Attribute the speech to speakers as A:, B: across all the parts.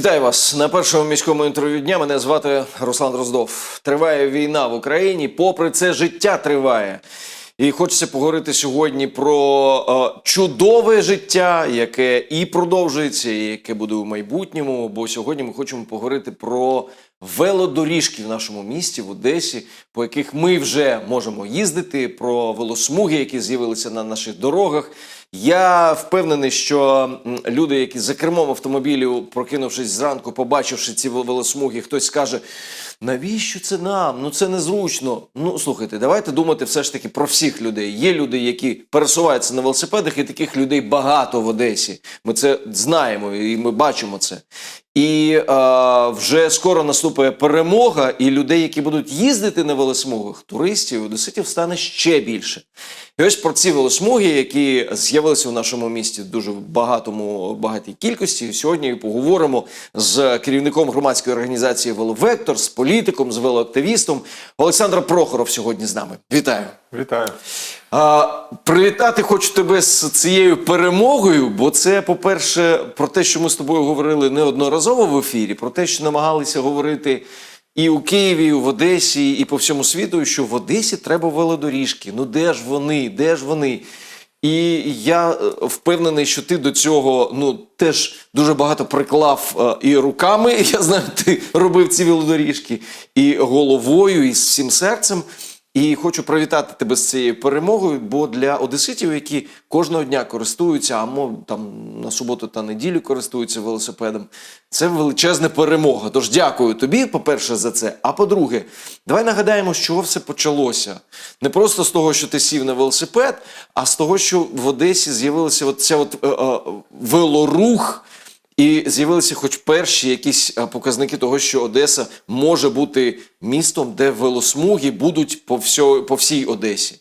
A: Вітаю вас на першому міському інтерв'ю дня. Мене звати Руслан Дроздов. Триває війна в Україні. Попри це, життя триває. І хочеться поговорити сьогодні про е, чудове життя, яке і продовжується, і яке буде у майбутньому. Бо сьогодні ми хочемо поговорити про велодоріжки в нашому місті, в Одесі, по яких ми вже можемо їздити, про велосмуги, які з'явилися на наших дорогах. Я впевнений, що люди, які за кермом автомобілів, прокинувшись зранку, побачивши ці велосмуги, хтось скаже: навіщо це нам? Ну це незручно. Ну слухайте, давайте думати все ж таки про всіх людей. Є люди, які пересуваються на велосипедах, і таких людей багато в Одесі. Ми це знаємо і ми бачимо це. І е, вже скоро наступає перемога, і людей, які будуть їздити на велосмугах, туристів, одеситів стане ще більше. І ось про ці велосмуги, які з'явилися у нашому місті дуже багатому багатій кількості. Сьогодні поговоримо з керівником громадської організації Веловектор, з політиком, з велоактивістом. Олександр Прохоров сьогодні з нами. Вітаю.
B: Вітаю.
A: А, привітати хочу тебе з цією перемогою, бо це, по-перше, про те, що ми з тобою говорили неодноразово в ефірі, про те, що намагалися говорити і у Києві, і в Одесі, і по всьому світу, що в Одесі треба велодоріжки. Ну де ж вони? Де ж вони? І я е, впевнений, що ти до цього ну теж дуже багато приклав е, і руками. Я знаю, ти робив ці велодоріжки, і головою, і з всім серцем. І хочу привітати тебе з цією перемогою, бо для одеситів, які кожного дня користуються, а мо там на суботу та неділю користуються велосипедом, це величезна перемога. Тож дякую тобі, по-перше, за це. А по-друге, давай нагадаємо, з чого все почалося. Не просто з того, що ти сів на велосипед, а з того, що в Одесі з'явилася ця от е, е, велорух. І з'явилися хоч перші якісь е, показники того, що Одеса може бути містом, де велосмуги будуть по, всьо, по всій Одесі.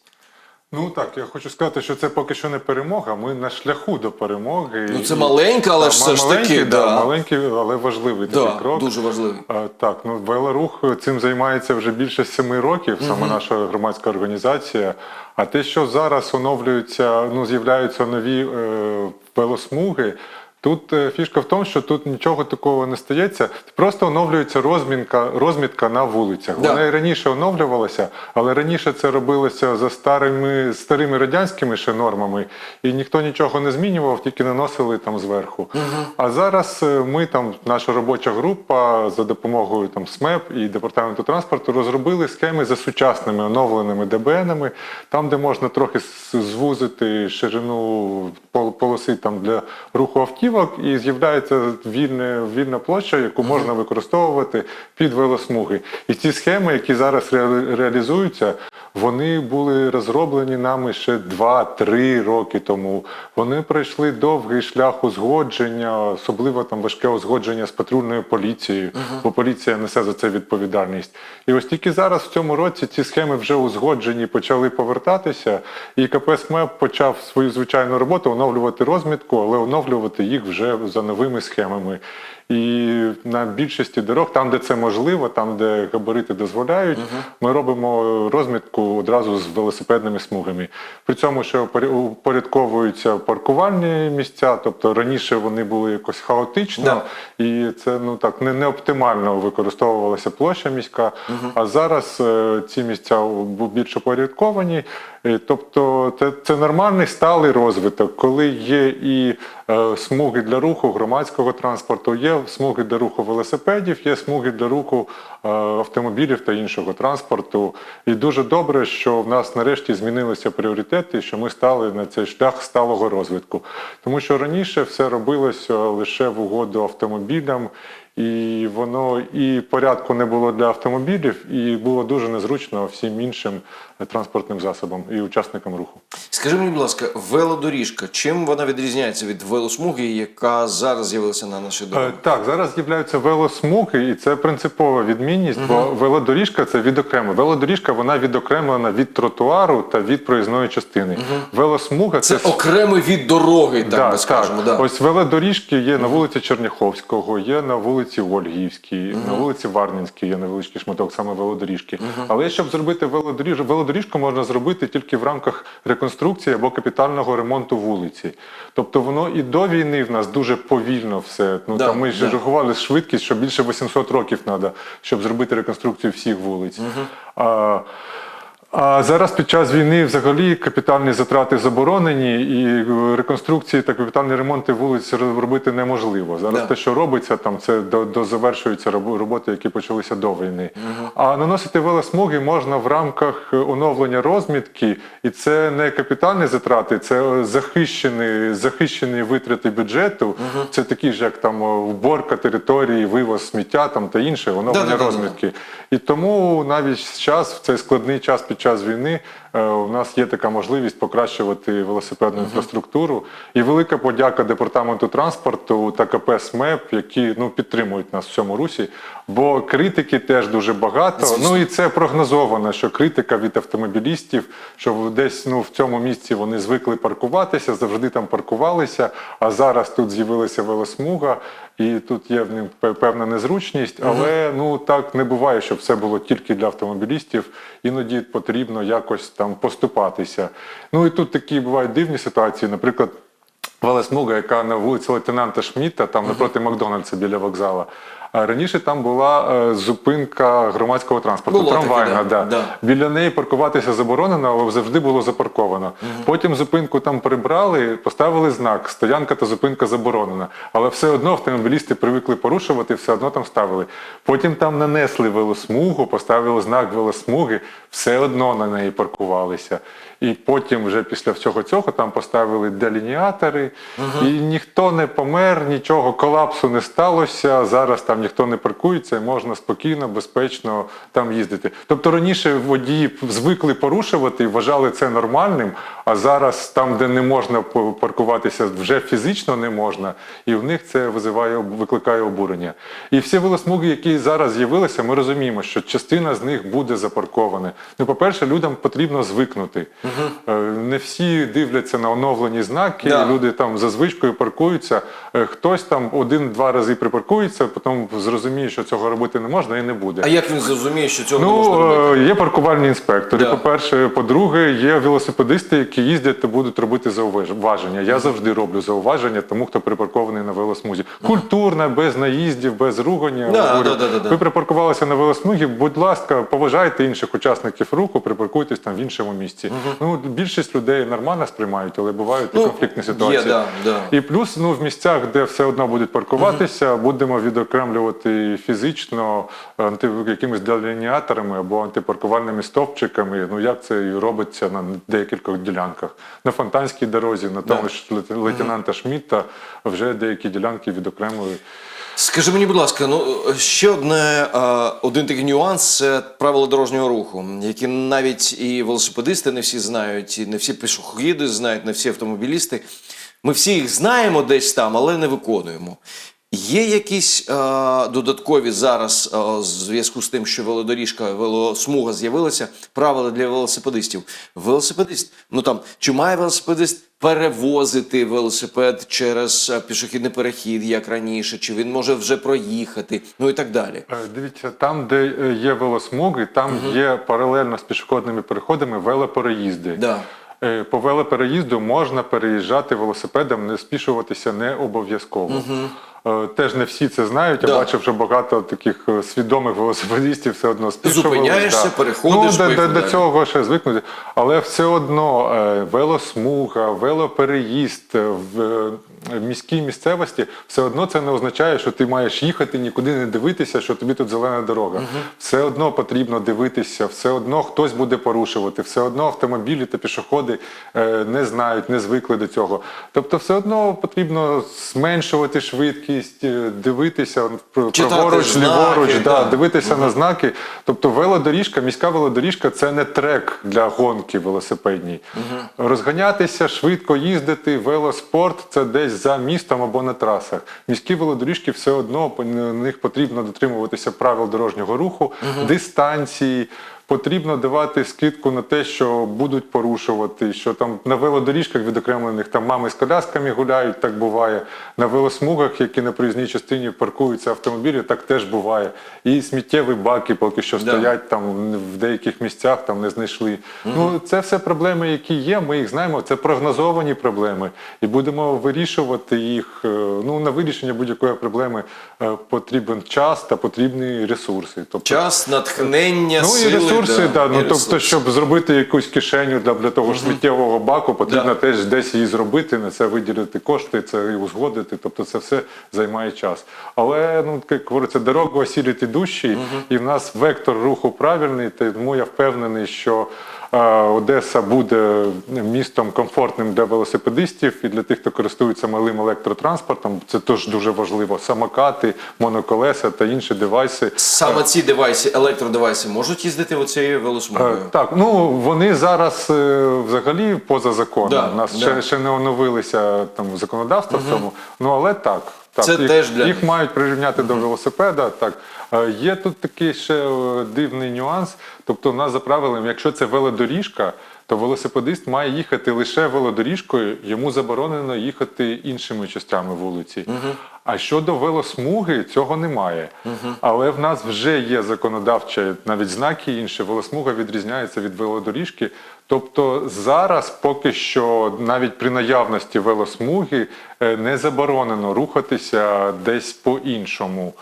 B: Ну так, я хочу сказати, що це поки що не перемога. Ми на шляху до перемоги.
A: Ну, це маленька, але
B: Та,
A: все ж таки,
B: да,
A: да.
B: маленький, але важливий
A: Да,
B: такий крок.
A: дуже важливий.
B: А, Так, ну велорух цим займається вже більше семи років, саме наша громадська організація. А те, що зараз оновлюються, ну з'являються нові е, велосмуги. Тут е, фішка в тому, що тут нічого такого не стається. Просто оновлюється розмінка, розмітка на вулицях.
A: Да.
B: Вона і раніше оновлювалася, але раніше це робилося за старими старими радянськими ще нормами, і ніхто нічого не змінював, тільки наносили там зверху. А зараз е, ми там, наша робоча група за допомогою там СМЕП і департаменту транспорту розробили схеми за сучасними оновленими ДБНами, там, де можна трохи звузити ширину полоси там для руху автівок, і з'являється вільне, вільна площа, яку можна використовувати під велосмуги. І ці схеми, які зараз ре- реалізуються, вони були розроблені нами ще 2-3 роки тому. Вони пройшли довгий шлях узгодження, особливо там важке узгодження з патрульною поліцією, бо поліція несе за це відповідальність. І ось тільки зараз в цьому році ці схеми вже узгоджені, почали повертатися, і КП СМЕП почав свою звичайну роботу оновлювати розмітку, але оновлювати їх вже за новими схемами. І на більшості дорог, там, де це можливо, там, де габарити дозволяють, ми робимо розмітку одразу з велосипедними смугами. При цьому упоря- упорядковуються паркувальні місця, тобто раніше вони були якось хаотично,
A: Да.
B: і це ну так не, не оптимально використовувалася площа міська. А зараз е, ці місця більш упорядковані. Е, Тобто це, це нормальний сталий розвиток, коли є і смуги для руху громадського транспорту, є смуги для руху велосипедів, є смуги для руху е, автомобілів та іншого транспорту. І дуже добре, що в нас нарешті змінилися пріоритети, що ми стали на цей шлях сталого розвитку. Тому що раніше все робилося лише в угоду автомобілям. І воно і порядку не було для автомобілів, і було дуже незручно всім іншим е, транспортним засобам і учасникам руху.
A: Скажи мені, будь ласка, велодоріжка, чим вона відрізняється від велосмуги, яка зараз з'явилася на нашій
B: Е,
A: дорозі?
B: Так, зараз з'являються велосмуги, і це принципова відмінність, бо велодоріжка це відокремо. Велодоріжка вона відокремлена від тротуару та від проїзної частини. Велосмуга
A: Це
B: це,
A: окремий від дороги, так
B: Да,
A: би скажемо. Да.
B: Ось велодоріжки є на вулиці Черняховського, є на вулиці Ольгівській, на вулиці Варнінській є невеличкий шматок, саме велодоріжки. Але щоб зробити велодоріж... велодоріжку можна зробити тільки в рамках реконструкції або капітального ремонту вулиці. Тобто воно і до війни в нас дуже повільно все. Ну
A: Да,
B: там ми ж
A: да.
B: рахували швидкість, що більше 800 років треба, щоб зробити реконструкцію всіх вулиць. А, а зараз під час війни взагалі капітальні затрати заборонені, і е, реконструкції та капітальні ремонти вулиць робити неможливо. Зараз
A: Да.
B: те, що робиться, там це до, дозавершуються роб- роботи, які почалися до війни. А наносити велосмуги можна в рамках оновлення розмітки, і це не капітальні затрати, це е, захищені, захищені витрати бюджету. Це такі ж, як там е, уборка території, вивоз сміття там та інше, оновлення
A: Да-да-да-да.
B: розмітки. І тому навіть зараз, в цей складний час під час війни, у нас є така можливість покращувати велосипедну інфраструктуру. І велика подяка департаменту транспорту та КП СМЕП, які ну підтримують нас в цьому русі. Бо критики теж дуже багато.
A: Звісно.
B: Ну і це прогнозовано, що критика від автомобілістів, що десь ну в цьому місці вони звикли паркуватися, завжди там паркувалися. А зараз тут з'явилася велосмуга, і тут є в ним певна незручність. Але ну так не буває, щоб все було тільки для автомобілістів. Іноді потрібно якось там поступатися. Ну і тут такі бувають дивні ситуації, наприклад. Велесмуга, яка на вулиці лейтенанта Шмітта, там напроти Макдональдса біля вокзала. Раніше там була е, зупинка громадського транспорту,
A: Було
B: трамвайна.
A: да,
B: да.
A: да.
B: Біля неї паркуватися заборонено, але завжди було запарковано. Потім зупинку там прибрали, поставили знак стоянка та зупинка заборонена. Але все одно автомобілісти привикли порушувати, все одно там ставили. Потім там нанесли велосмугу, поставили знак велосмуги, все одно на неї паркувалися. І потім, вже після всього цього, там поставили делініатори, і ніхто не помер, нічого колапсу не сталося. Зараз там ніхто не паркується, і можна спокійно, безпечно там їздити. Тобто раніше водії звикли порушувати і вважали це нормальним, а зараз там, де не можна по- паркуватися, вже фізично не можна, і в них це визиває викликає обурення. І всі велосмуги, які зараз з'явилися, ми розуміємо, що частина з них буде запаркована. Ну, по-перше, людям потрібно звикнути. Е, Не всі дивляться на оновлені знаки,
A: Да.
B: люди там за звичкою паркуються. Е, Хтось там один-два рази припаркується, потім зрозуміє, що цього робити не можна і не буде.
A: А як він зрозуміє, що цього не можна
B: Ну,
A: робити?
B: е, є паркувальні інспектори.
A: Да.
B: По-перше, по-друге, є велосипедисти, які їздять та будуть робити зауваження. Я завжди роблю зауваження тому, хто припаркований на велосмузі. Культурно, без наїздів, без ругання.
A: Да, да, да, да.
B: Ви припаркувалися на велосмугі, будь ласка, поважайте інших учасників руху, припаркуйтесь там в іншому місці. Ну, більшість людей нормально сприймають, але бувають і
A: Ну,
B: конфліктні
A: є,
B: ситуації.
A: да, да.
B: І плюс ну, в місцях, де все одно будуть паркуватися, будемо відокремлювати фізично анти, якимись делініаторами або антипаркувальними стовпчиками. Ну як це і робиться на декількох ділянках. На Фонтанській дорозі, на тому ж лейтен- лейтенанта Шмідта вже деякі ділянки відокремили.
A: Скажи мені, будь ласка, ну ще одне, е, один такий нюанс це правила дорожнього руху, які навіть і велосипедисти не всі знають, і не всі пішоходи знають, не всі автомобілісти. Ми всі їх знаємо десь там, але не виконуємо. Є якісь е, додаткові зараз, е, в зв'язку з тим, що велодоріжка, велосмуга з'явилася, правила для велосипедистів. Велосипедист, ну там, чи має велосипедист перевозити велосипед через е, пішохідний перехід, як раніше, чи він може вже проїхати, ну і так далі.
B: Е, Дивіться, там, де е, є велосмуги, там є паралельно з пішохідними переходами велопереїзди.
A: Да.
B: По велопереїзду можна переїжджати велосипедом, не спішуватися не обов'язково. Е, Теж не всі це знають. Я
A: Да.
B: бачив, що багато таких е, свідомих велосипедистів все одно спішували.
A: Зупиняєшся, переходиш,
B: Ну, до, до, до цього ще звикнути. Але все одно е, велосмуга, велопереїзд е, в міській місцевості, все одно це не означає, що ти маєш їхати, нікуди не дивитися, що тобі тут зелена дорога. Все одно потрібно дивитися, все одно хтось буде порушувати, все одно автомобілі та пішоходи е, не знають, не звикли до цього. Тобто, все одно потрібно зменшувати швидкість, е, дивитися
A: Читати
B: праворуч,
A: знаки,
B: ліворуч,
A: да.
B: да, дивитися на знаки. Тобто велодоріжка, міська велодоріжка це не трек для гонки велосипедній. Розганятися, швидко їздити, велоспорт це десь за містом або на трасах. Міські велодоріжки все одно на них потрібно дотримуватися правил дорожнього руху, дистанції. Потрібно давати скидку на те, що будуть порушувати, що там на велодоріжках відокремлених там мами з колясками гуляють, так буває. На велосмугах, які на проїзній частині паркуються автомобілі, так теж буває. І сміттєві баки поки що
A: Да.
B: стоять там в деяких місцях, там не знайшли. Ну це все проблеми, які є. Ми їх знаємо. Це прогнозовані проблеми, і будемо вирішувати їх. Е, Ну на вирішення будь-якої проблеми е, потрібен час та потрібні ресурси. Тобто
A: Час, натхнення,
B: Ну
A: сили.
B: Ресурси, да,
A: ну
B: ну тобто, щоб зробити якусь кишеню для, для того ж сміттєвого баку, потрібно
A: Да.
B: теж десь її зробити, на це виділити кошти, це і узгодити. Тобто це все займає час. Але ну як говориться, дорога осіліти душі, і в нас вектор руху правильний. Тому я впевнений, що Одеса буде містом комфортним для велосипедистів і для тих, хто користується малим електротранспортом. Це теж дуже важливо. Самокати, моноколеса та інші девайси.
A: Саме ці девайси, електродевайси можуть їздити оцією велосмугою?
B: Е, Так, ну вони зараз е, взагалі поза законом.
A: Да,
B: У нас
A: да.
B: ще, ще не оновилися там законодавство в цьому. Ну але так. Так
A: Це
B: їх,
A: теж для
B: їх мають прирівняти до велосипеда. Так Е, є тут такий ще е, дивний нюанс. Тобто, у нас за правилами, якщо це велодоріжка, то велосипедист має їхати лише велодоріжкою, йому заборонено їхати іншими частями вулиці. А щодо велосмуги, цього немає. Але в нас вже є законодавча, навіть знаки інші. Велосмуга відрізняється від велодоріжки. Тобто зараз поки що навіть при наявності велосмуги е, не заборонено рухатися десь по-іншому.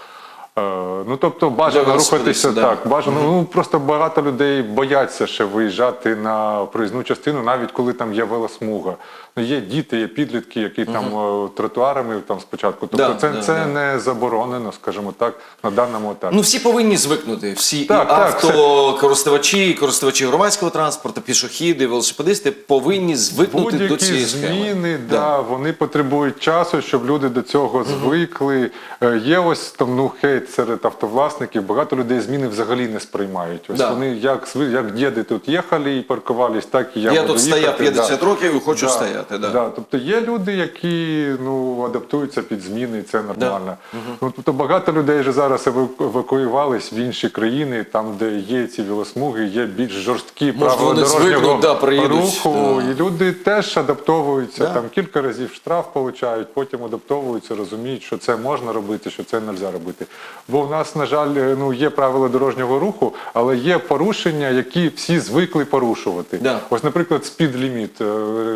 B: Е, Ну тобто бажано рухатися
A: да.
B: так. Бажано ну просто багато людей бояться ще виїжджати на проїзну частину, навіть коли там є велосмуга. Ну є діти, є підлітки, які там е, тротуарами там спочатку. Тобто
A: Да,
B: це,
A: да,
B: це
A: да.
B: не заборонено, скажімо так, на даному етапі.
A: Ну, всі повинні звикнути. Всі
B: Так,
A: і автокористувачі, користувачі громадського транспорту, пішохіди, велосипедисти повинні звикнути до цієї схеми.
B: зміни, да. вони потребують часу, щоб люди до цього звикли. Е, Є ось там ну хейт серед автовласників. Багато людей зміни взагалі не сприймають. Ось
A: Да.
B: вони як як діди тут їхали і паркувались, так і я,
A: Я тут стояв
B: їхати.
A: 50
B: Да.
A: років і хочу
B: Да,
A: стояти. Да.
B: Да. Тобто є люди, які ну адаптуються під зміни, і це нормально. Ну тобто багато людей вже зараз еваку- евакуювались в інші країни, там, де є ці велосмуги, є більш жорсткі правила дорожнього
A: да,
B: руху.
A: да.
B: І люди теж адаптовуються.
A: Да.
B: Там кілька разів штраф получають, потім адаптовуються, розуміють, що це можна робити, що це не можна робити. Бо в нас, на жаль, ну є правила дорожнього руху, але є порушення, які всі звикли порушувати.
A: Да.
B: Ось, наприклад, спід-ліміт, е,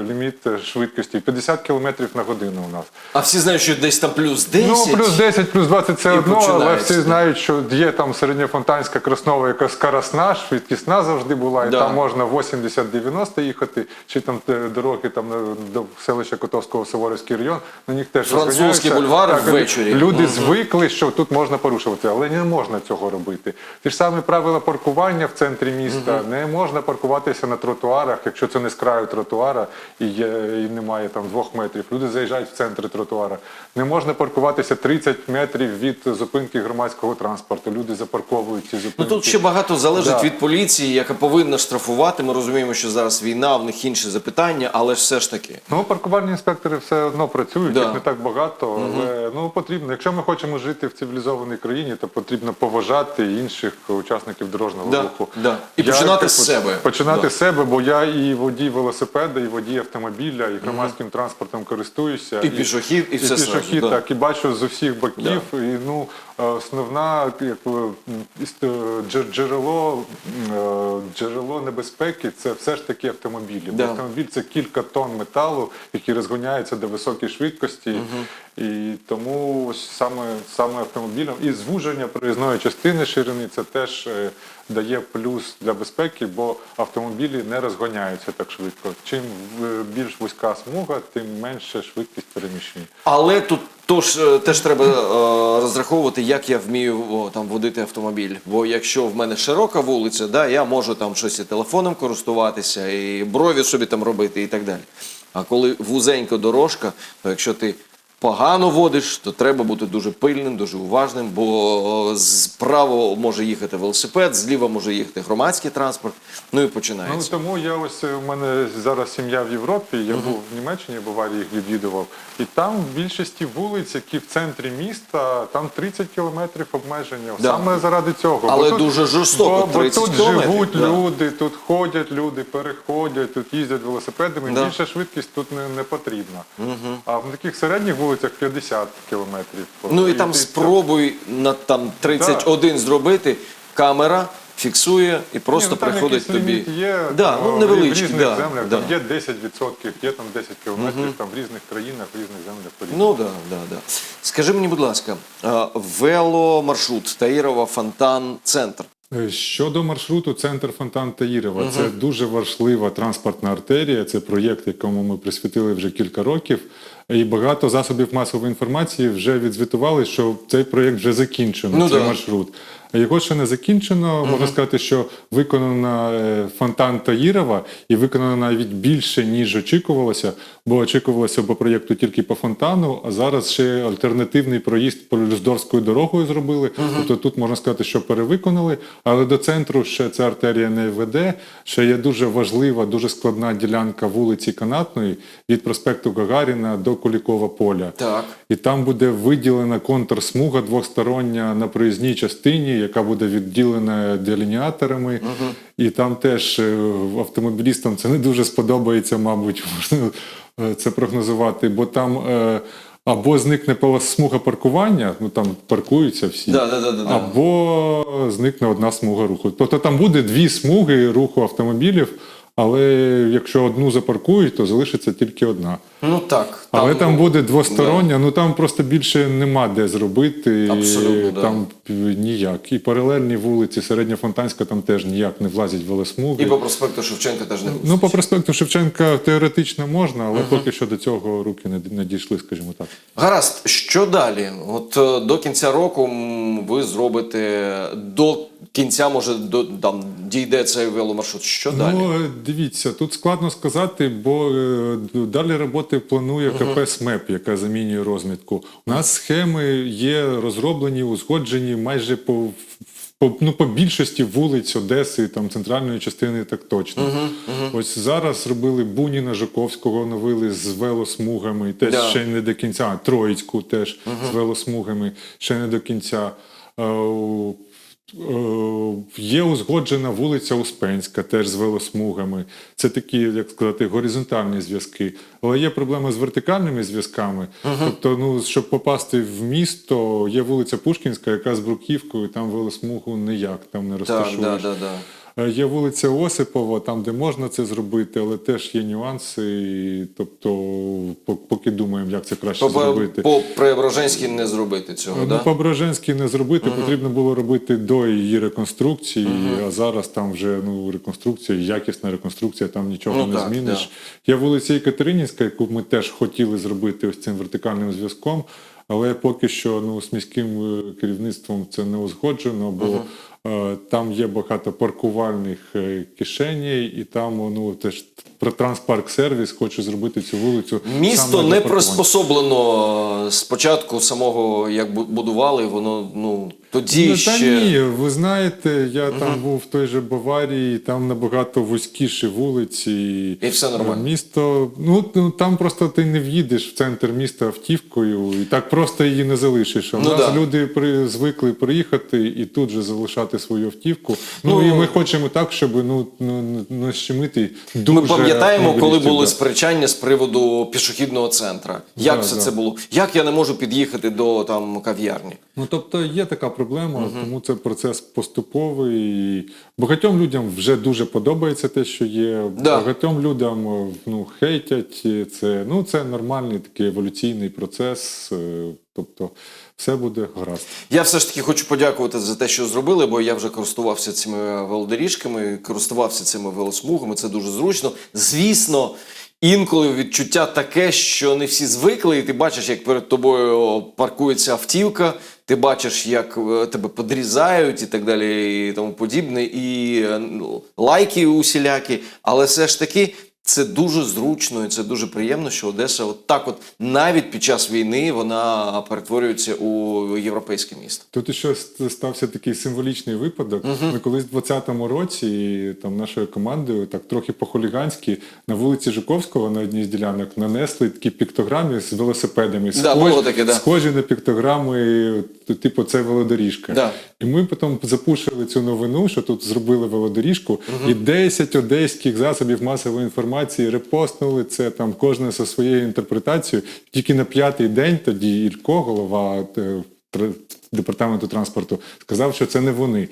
B: ліміт е, швидкості 50 км на годину у нас.
A: А всі знають, що десь там плюс 10.
B: Ну, плюс 10, плюс 20 це
A: І
B: одно, але всі знають, що є там середньофонтанська краснова, яка скоросна, швидкісна завжди була, і
A: Да.
B: там можна 80-90 їхати, чи там дороги там до селища Котовського Суворовський район, на них теж
A: Французький бульвар
B: Так,
A: ввечері.
B: Люди звикли, що тут можна порушувати, але не можна цього робити. Ті ж самі правила паркування в центрі міста. Не можна паркуватися на тротуарах, якщо це не з краю тротуара і, є, і немає там двох метрів. Люди заїжджають в центр тротуара. Не можна паркуватися 30 метрів від зупинки громадського транспорту. Люди запарковують ці зупинки.
A: Ну тут ще багато залежить
B: Да.
A: від поліції, яка повинна штрафувати. Ми розуміємо, що зараз війна, в них інші запитання, але ж все ж таки.
B: Ну, паркувальні інспектори все одно працюють,
A: Да.
B: їх не так багато, але ну потрібно. Якщо ми хочемо жити в цивілізованій країні, то потрібно поважати інших учасників дорожнього
A: Да,
B: руху.
A: да. І починати з себе.
B: Починати
A: Да.
B: з себе, бо я і водій велосипеда, і водій автомобіля, і громадським транспортом користуюся.
A: І пішохід, і все зразу,
B: пішохід,
A: да.
B: так, і бачу з усіх боків. І ну основна як е, джерело, е, джерело небезпеки це все ж таки автомобілі.
A: Да.
B: автомобіль це кілька тонн металу, які розгоняються до високої швидкості. І тому ось саме, саме автомобілем і звуження проїзної частини ширини це теж е, дає плюс для безпеки, бо автомобілі не розгоняються так швидко. Чим більш вузька смуга, тим менше швидкість переміщення.
A: Але тут тож, е, теж треба е, розраховувати, як я вмію о, там водити автомобіль. Бо якщо в мене широка вулиця, да, я можу там щось і телефоном користуватися, і брові собі там робити, і так далі. А коли вузенька дорожка, то якщо ти погано водиш, то треба бути дуже пильним, дуже уважним, бо справа може їхати велосипед, зліва може їхати громадський транспорт. Ну і починається.
B: Ну тому я ось е, у мене зараз сім'я в Європі. Я був в Німеччині, буває їх відвідував, і там в більшості вулиць, які в центрі міста, там 30 кілометрів обмеження.
A: Да.
B: Саме заради цього.
A: Але
B: Бо
A: дуже жорстоко,
B: Бо, бо тут живуть
A: да.
B: люди, тут ходять люди, переходять, тут їздять велосипедами.
A: Да.
B: Більша швидкість тут не, не потрібна. А в таких середніх вулицях 50 кілометрів.
A: Ну і там спробуй на там 31 зробити, камера фіксує і просто
B: Ні, ну, там
A: приходить
B: якийсь
A: тобі.
B: ліміт є,
A: Да, ну,
B: в
A: невеличкий,
B: різних
A: да,
B: землях,
A: да.
B: там є 10%, є там 10 кілометрів, там в різних країнах, в різних землях по-різному.
A: Ну да, да, да. Скажи мені, будь ласка, а, веломаршрут Таїрова Фонтан Центр.
B: Е, Щодо маршруту центр Фонтан Таїрова, це дуже важлива транспортна артерія. Це проєкт, якому ми присвятили вже кілька років. І багато засобів масової інформації вже відзвітували, що цей проєкт вже закінчено.
A: Ну
B: цей
A: да.
B: маршрут. А його ще не закінчено. Можна сказати, що виконано е, фонтан Таїрова і виконано навіть більше, ніж очікувалося, бо очікувалося по проєкту тільки по фонтану, а зараз ще альтернативний проїзд по Люздорською дорогою зробили. Тобто тут можна сказати, що перевиконали, але до центру ще ця артерія не веде. Ще є дуже важлива, дуже складна ділянка вулиці Канатної від проспекту Гагаріна до Кулікова поля.
A: Так.
B: І там буде виділена контрсмуга двостороння на проїзній частині, яка буде відділена делініаторами. І там теж е, автомобілістам це не дуже сподобається, мабуть, можна е, це прогнозувати, бо там. е, Або зникне смуга паркування, ну там паркуються всі,
A: да, да, да, да.
B: або зникне одна смуга руху. Тобто там буде дві смуги руху автомобілів, але якщо одну запаркують, то залишиться тільки одна.
A: Ну так.
B: Але там
A: ну,
B: буде двостороння, ну там просто більше нема де зробити.
A: Абсолютно, да.
B: там ніяк. І паралельні вулиці, середньофонтанська, там теж ніяк не влазять велосмуги.
A: І по проспекту Шевченка теж не
B: Ну, по проспекту Шевченка теоретично можна, але поки що до цього руки не, не дійшли, скажімо так.
A: Гаразд, що далі? От е, до кінця року ви зробите до кінця, може, до там дійде цей веломаршрут. Що далі?
B: Ну, е, дивіться, тут складно сказати, бо е, далі роботи планує КП СМЕП, яка замінює розмітку. У нас схеми є розроблені, узгоджені майже по. По, ну, по більшості вулиць Одеси, там центральної частини, так точно. Ось зараз робили Буніна Жуковського, оновили з велосмугами, теж
A: Да.
B: ще не до кінця. Троїцьку теж з велосмугами, ще не до кінця. Е, Є узгоджена вулиця Успенська, теж з велосмугами. Це такі, як сказати, горизонтальні зв'язки. Але є проблема з вертикальними зв'язками. Тобто, ну, щоб попасти в місто, є вулиця Пушкінська, яка з бруківкою, там велосмугу ніяк там не
A: Так,
B: розташуєш.
A: да, да, да.
B: Е, Є вулиця Осипова, там, де можна це зробити, але теж є нюанси. І, тобто, поки думаємо, як це краще
A: По,
B: зробити.
A: по Преображенській не зробити цього,
B: Ну,
A: да?
B: по Броженській не зробити, потрібно було робити до її реконструкції, а зараз там вже ну, реконструкція, якісна реконструкція, там нічого
A: Ну,
B: не
A: так,
B: зміниш. Є вулиця Екатеринівська, яку ми теж хотіли зробити ось цим вертикальним зв'язком, але поки що ну, з міським е, керівництвом це не узгоджено, бо е, там є багато паркувальних е, кишеней, і там ну, теж про транспарк сервіс хоче зробити цю вулицю.
A: Місто не приспособлено спочатку самого, як бу- будували, воно ну тоді
B: Ну,
A: ще.
B: та ні, ви знаєте, я там був в той же Баварії, там набагато вузькіші вулиці.
A: І все нормально.
B: Місто, ну, ну там просто ти не в'їдеш в центр міста автівкою, і так просто її не залишиш. А У
A: Ну,
B: нас
A: да.
B: люди при, звикли приїхати і тут же залишати свою автівку. Ну,
A: Ну,
B: і ми хочемо так, щоб ну, ну, не щемити дуже
A: Ми пам'ятаємо, коли були
B: да.
A: спрочання з приводу пішохідного центра. Як
B: Да,
A: все
B: да.
A: це було? Як я не можу під'їхати до там кав'ярні?
B: Ну, тобто є така проблема, тому це процес поступовий. І Багатьом людям вже дуже подобається те, що є.
A: Да.
B: Багатьом людям ну, хейтять. Це, ну, це нормальний такий еволюційний процес. е, Тобто все буде гаразд.
A: Я все ж таки хочу подякувати за те, що зробили, бо я вже користувався цими велодоріжками, користувався цими велосмугами. Це дуже зручно. Звісно, інколи відчуття таке, що не всі звикли, і ти бачиш, як перед тобою паркується автівка. Ти бачиш, як е, тебе подрізають і так далі, і тому подібне, і е, ну, лайки усілякі. Але все ж таки Це дуже зручно і це дуже приємно, що Одеса, от так, от навіть під час війни, вона перетворюється у європейське місто.
B: Тут ще стався такий символічний випадок. Ми колись в 20-му році там нашою командою так трохи по-хуліганськи на вулиці Жуковського на одній з ділянок нанесли такі піктограми з велосипедами.
A: Да, було таке, да.
B: схожі на піктограми, типу, це велодоріжка.
A: Да.
B: І ми потім запушили цю новину, що тут зробили велодоріжку, і 10 одеських засобів масової інформації репостнули це там кожне за своєю інтерпретацією. Тільки на п'ятий день тоді Ілько, голова е, департаменту транспорту, сказав, що це не вони.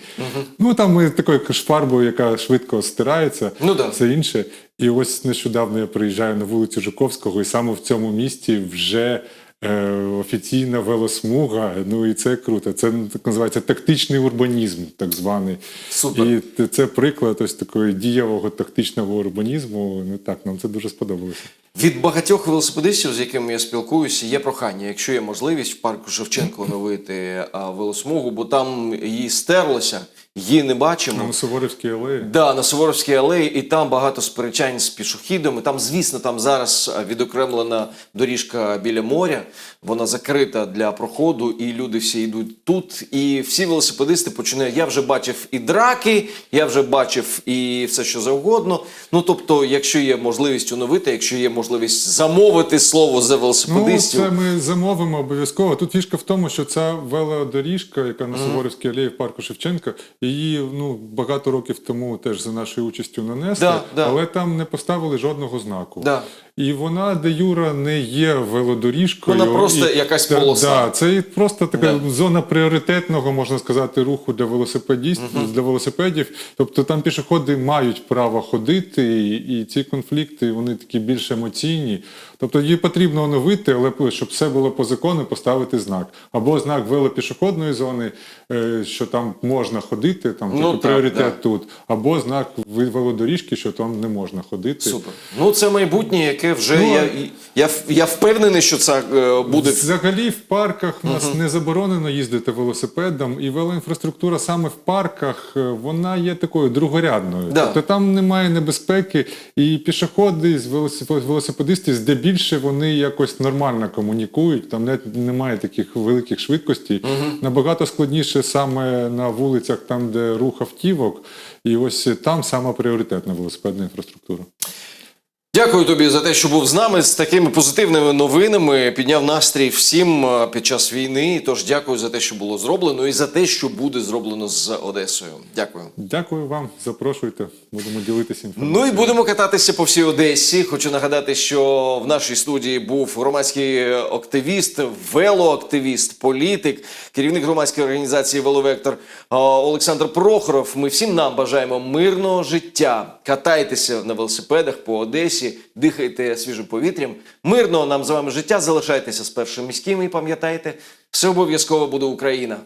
B: Ну там ми такою шфарбою, яка швидко стирається,
A: Ну да.
B: все інше. І ось нещодавно я приїжджаю на вулицю Жуковського, і саме в цьому місті вже. Е, Офіційна велосмуга, ну і це круто. Це ну, так називається тактичний урбанізм, так званий.
A: Супер.
B: І це приклад ось такої дієвого тактичного урбанізму. Ну так, нам це дуже сподобалося.
A: Від багатьох велосипедистів, з якими я спілкуюся, є прохання, якщо є можливість в парку Шевченко оновити велосмугу, бо там її стерлося, її не бачимо.
B: На Суворівській алеї.
A: Да, на Суворовській алеї, і там багато сперечань з пішохідами. Там, звісно, там зараз відокремлена доріжка біля моря. Вона закрита для проходу, і люди всі йдуть тут. І всі велосипедисти починають. Я вже бачив і драки, я вже бачив і все, що завгодно. Ну тобто, якщо є можливість оновити, якщо є можливість замовити слово за
B: Ну,
A: велосипедистів.
B: це ми замовимо обов'язково. Тут фішка в тому, що ця велодоріжка, яка на Суворівській алеї в парку Шевченка, її ну багато років тому теж за нашою участю нанесли,
A: Да, да.
B: але там не поставили жодного знаку.
A: Да.
B: І вона де юра не є велодоріжкою.
A: Вона просто
B: і,
A: якась
B: да,
A: полоса.
B: Да, це просто така
A: Да.
B: зона пріоритетного, можна сказати, руху для велосипедістів, для велосипедів. Тобто там пішоходи мають право ходити, і, і ці конфлікти вони такі більш емоційні. Тобто її потрібно оновити, але щоб все було по закону, поставити знак. Або знак велопішохідної зони, е, що там можна ходити, там
A: Ну,
B: типу,
A: так,
B: пріоритет
A: да.
B: тут, або знак велодоріжки, що там не можна ходити.
A: Супер. Ну це майбутнє, яке вже
B: Ну,
A: я, я, я впевнений, що це е, буде
B: Взагалі в парках у нас не заборонено їздити велосипедом, і велоінфраструктура саме в парках е, вона є такою другорядною.
A: Да.
B: Тобто там немає небезпеки, і пішоходи з велосип- велосипедисти здебільше вони якось нормально комунікують. Там не, немає таких великих швидкостей. Набагато складніше саме на вулицях, там де рух автівок, і ось там саме пріоритетна велосипедна інфраструктура.
A: Дякую тобі за те, що був з нами з такими позитивними новинами. Підняв настрій всім е, під час війни. Тож дякую за те, що було зроблено, і за те, що буде зроблено з Одесою. Дякую.
B: Дякую вам, запрошуйте, будемо ділитися інформацією.
A: Ну і будемо кататися по всій Одесі. Хочу нагадати, що в нашій студії був громадський активіст, велоактивіст, політик, керівник громадської організації Веловектор е, Олександр Прохоров. Ми всім нам бажаємо мирного життя. Катайтеся на велосипедах по Одесі, дихайте свіжим повітрям. Мирного нам з вами життя. Залишайтеся з першим міським і пам'ятайте, все обов'язково буде Україна.